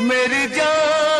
मेरी जान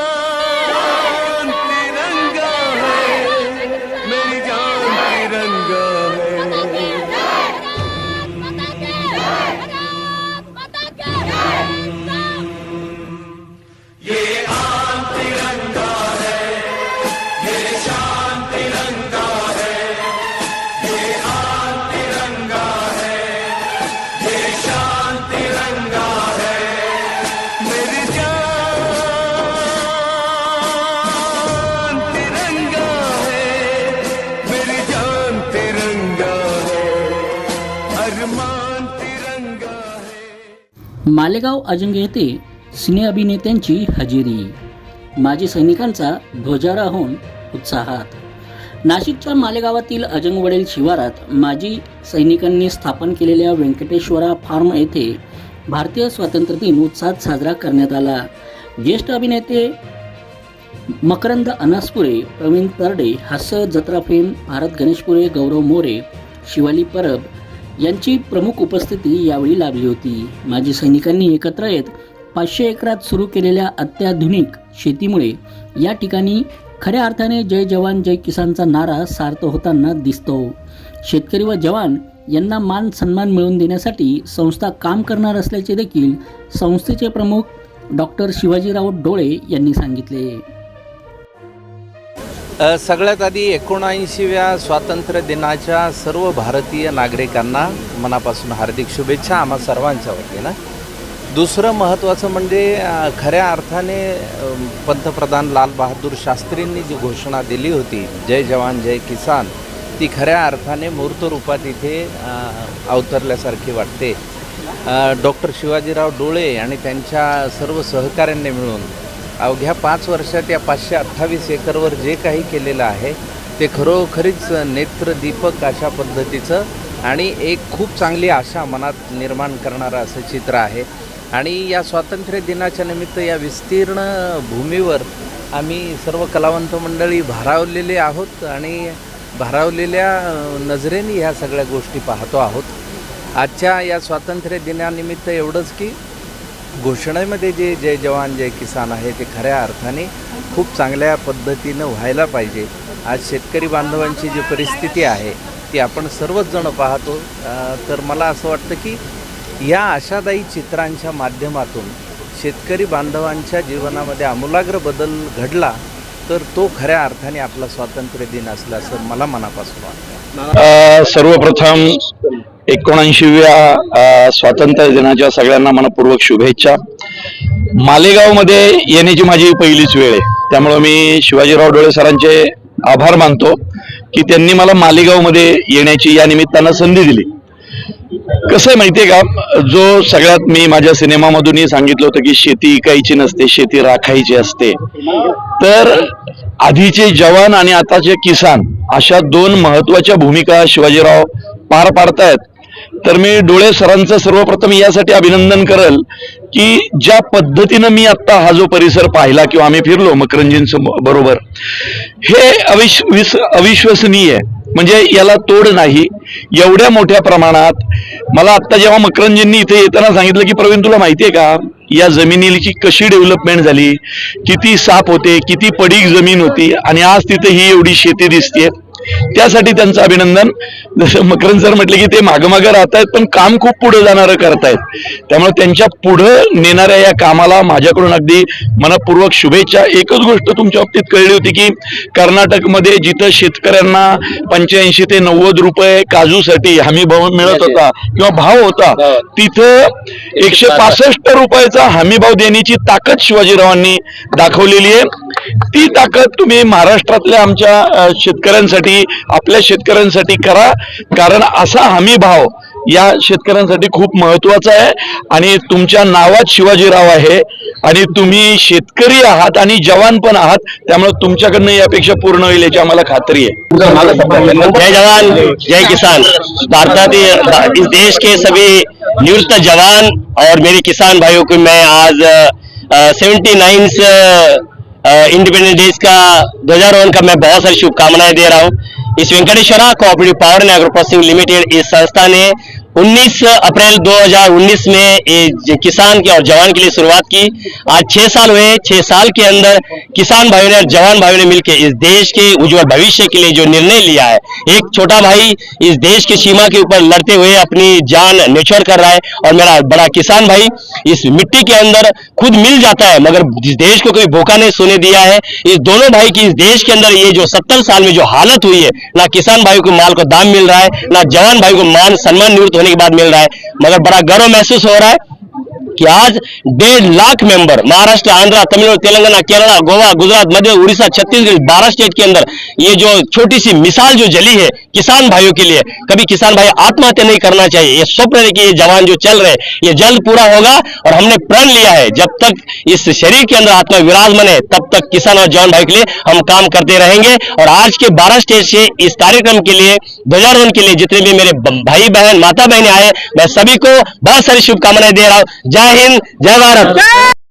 मालेगाव अजंग येथे सिने अभिनेत्यांची हजेरी. माजी सैनिकांचा ध्वजारा होऊन उत्साहात. नाशिकच्या मालेगावातील अजंगवडील शिवारात माजी सैनिकांनी स्थापन केलेल्या व्यंकटेश्वरा फार्म येथे भारतीय स्वातंत्र्य दिन उत्साहात साजरा करण्यात आला. ज्येष्ठ अभिनेते मकरंद अनासपुरे प्रवीण तरडे हास्य जत्रा फेम भारत गणेशपुरे गौरव मोरे शिवाली परब यांची प्रमुख उपस्थिती यावेळी लाभली होती. माजी सैनिकांनी एकत्र येत पाचशे एकरात सुरू केलेल्या अत्याधुनिक शेतीमुळे या ठिकाणी खऱ्या अर्थाने जय जवान जय किसानचा नारा सार्थ होताना दिसतो. शेतकरी व जवान यांना मान सन्मान मिळवून देण्यासाठी संस्था काम करणार असल्याचे देखील संस्थेचे प्रमुख डॉक्टर शिवाजीराव डोळे यांनी सांगितले. सगळ्यात आधी एकोणऐंशीव्या स्वातंत्र्य दिनाच्या सर्व भारतीय नागरिकांना मनापासून हार्दिक शुभेच्छा आम्हा सर्वांच्या वतीनं. दुसरं महत्त्वाचं म्हणजे खऱ्या अर्थाने पंतप्रधान लालबहादूर शास्त्रींनी जी घोषणा दिली होती जय जवान जय किसान ती खऱ्या अर्थाने मूर्तरूपात इथे अवतरल्यासारखी वाटते. डॉक्टर शिवाजीराव डोळे आणि त्यांच्या सर्व सहकाऱ्यांनी मिळून अवघ्या पाच वर्षात या पाचशे अठ्ठावीस एकरवर जे काही केलेलं आहे ते खरोखरीच नेत्रदीपक अशा पद्धतीचं आणि एक खूप चांगली आशा मनात निर्माण करणारं असं चित्र आहे. आणि या स्वातंत्र्य दिनाच्या निमित्त या विस्तीर्ण भूमीवर आम्ही सर्व कलावंत मंडळी भारावलेले आहोत आणि भारावलेल्या नजरेने ह्या सगळ्या गोष्टी पाहतो आहोत. आजच्या या स्वातंत्र्य दिनानिमित्त एवढंच की घोषणेमध्ये जे जय जवान जय किसान आहे ते खऱ्या अर्थाने खूप चांगल्या पद्धतीनं व्हायला पाहिजे. आज शेतकरी बांधवांची जी परिस्थिती आहे ती आपण सर्वच जण पाहतो. तर मला असं वाटतं की या आशादायी चित्रांच्या माध्यमातून शेतकरी बांधवांच्या जीवनामध्ये आमूलाग्र बदल घडला तर तो खऱ्या अर्थाने आपला स्वातंत्र्य दिन असला असं मला मनापासून वाटतं. सर्वप्रथम एकोणऐंशीव्या स्वातंत्र्य दिनाच्या सगळ्यांना मनपूर्वक शुभेच्छा. मालेगावमध्ये येण्याची माझी पहिलीच वेळ आहे. त्यामुळं मी शिवाजीराव डोळे सरांचे आभार मानतो की त्यांनी मला मालेगावमध्ये येण्याची या निमित्तानं संधी दिली. कसं आहे माहितीये का? जो सगळ्यात मी माझ्या सिनेमामधूनही सांगितलं होतं की शेती इकायची नसते शेती राखायची असते. तर आधीचे जवान आणि आताचे किसान अशा दोन महत्त्वाच्या भूमिका शिवाजीराव पार पाडतायत. तर मी डोळे सरांचं सर्वप्रथम यासाठी अभिनंदन करल की ज्या पद्धतीनं मी आत्ता हा जो परिसर पाहिला किंवा आम्ही फिरलो मकरंजींस बरोबर. हे अविश्विस अविश्वसनीय म्हणजे याला तोड नाही. एवढ्या मोठ्या प्रमाणात मला आत्ता जेव्हा मकरंजींनी इथे येताना सांगितलं की प्रवीण तुला माहितीये का या जमिनीची कशी डेव्हलपमेंट झाली? किती साप होते? किती पडीक जमीन होती? आणि आज तिथे ही एवढी शेती दिसते त्यासाठी त्यांचं अभिनंदन. जसं मकरंद सर म्हटले की ते मागं राहत आहेत पण काम खूप पुढे जाणारं करतायत. त्यामुळे त्यांच्या पुढं नेणाऱ्या या कामाला माझ्याकडून अगदी मनपूर्वक शुभेच्छा. एकच गोष्ट तुमच्या बाबतीत कळली होती की कर्नाटकमध्ये जिथं शेतकऱ्यांना पंच्याऐंशी ते नव्वद रुपये काजूसाठी हमी भाव मिळत होता किंवा भाव होता. तिथं एकशे पासष्ट रुपयाचा हमीभाव देण्याची ताकद शिवाजीरावांनी दाखवलेली आहे. ती ताकद तुम्ही महाराष्ट्रातल्या आमच्या शेतकऱ्यांसाठी आपल्या शेतकऱ्यांसाठी करा. कारण असा हमीभाव या शेतकऱ्यांसाठी खूप महत्त्वाचा आहे. आणि तुमच्या नावात शिवाजीराव आहे. आणि तुम्ही शेतकरी आहात आणि जवान पण आहात त्यामुळे तुमच्याकडनं यापेक्षा पूर्ण होईल याची आम्हाला खात्री आहे. जय जवान जय किसान. भारतातील इस देश के सभी निवृत्त जवान और मेरे किसान भाइयों को मैं आज सेवेंटी नाइन इंडिपेंडेंस डेज का ध्वजारोहण का मैं बहुत सारी शुभकामनाएं दे रहा हूं। इस Venkateshwara cooperative power and agro processing limited इस संस्था ने 19 अप्रैल 2019 में किसान के और जवान के लिए शुरुआत की। आज छह साल हुए, छह साल के अंदर किसान भाइयों ने और जवान भाइयों ने मिलकर इस देश के उज्जवल भविष्य के लिए जो निर्णय लिया है, एक छोटा भाई इस देश की सीमा के ऊपर लड़ते हुए अपनी जान निछोड़ कर रहा है और मेरा बड़ा किसान भाई इस मिट्टी के अंदर खुद मिल जाता है, मगर इस देश को कोई भूखा नहीं सोने दिया है, इस दोनों भाई की इस देश के अंदर ये जो सत्तर साल में जो हालत हुई है, ना किसान भाई को माल को दाम मिल रहा है, ना जवान भाई को मान सम्मान निवृत्त होने के बाद मिल रहा है। मगर बड़ा गर्व महसूस हो रहा है। कि आज डेढ़ लाख मेंबर महाराष्ट्र, आंध्र, तमिलनाडु, तेलंगाना, केरला, गोवा, गुजरात, मध्य उड़ीसा छत्तीसगढ़, बारह स्टेट के अंदर ये जो छोटी सी मिसाल जो जली है किसान भाइयों के लिए, कभी किसान भाई आत्महत्या नहीं करना चाहिए। ये स्वप्न है कि ये जवान जो चल रहे ये जल्द पूरा होगा और हमने प्रण लिया है। जब तक इस शरीर के अंदर आत्मा विराजमान है, तब तक किसान और जवान भाई के लिए हम काम करते रहेंगे। और आज के बारह स्टेट से इस कार्यक्रम के लिए, ध्वजारोहण के लिए जितने भी मेरे भाई बहन, माता बहन आए मैं सभी को बहुत सारी शुभकामनाएँ दे रहा हूँ। जय हिंद जय भारत।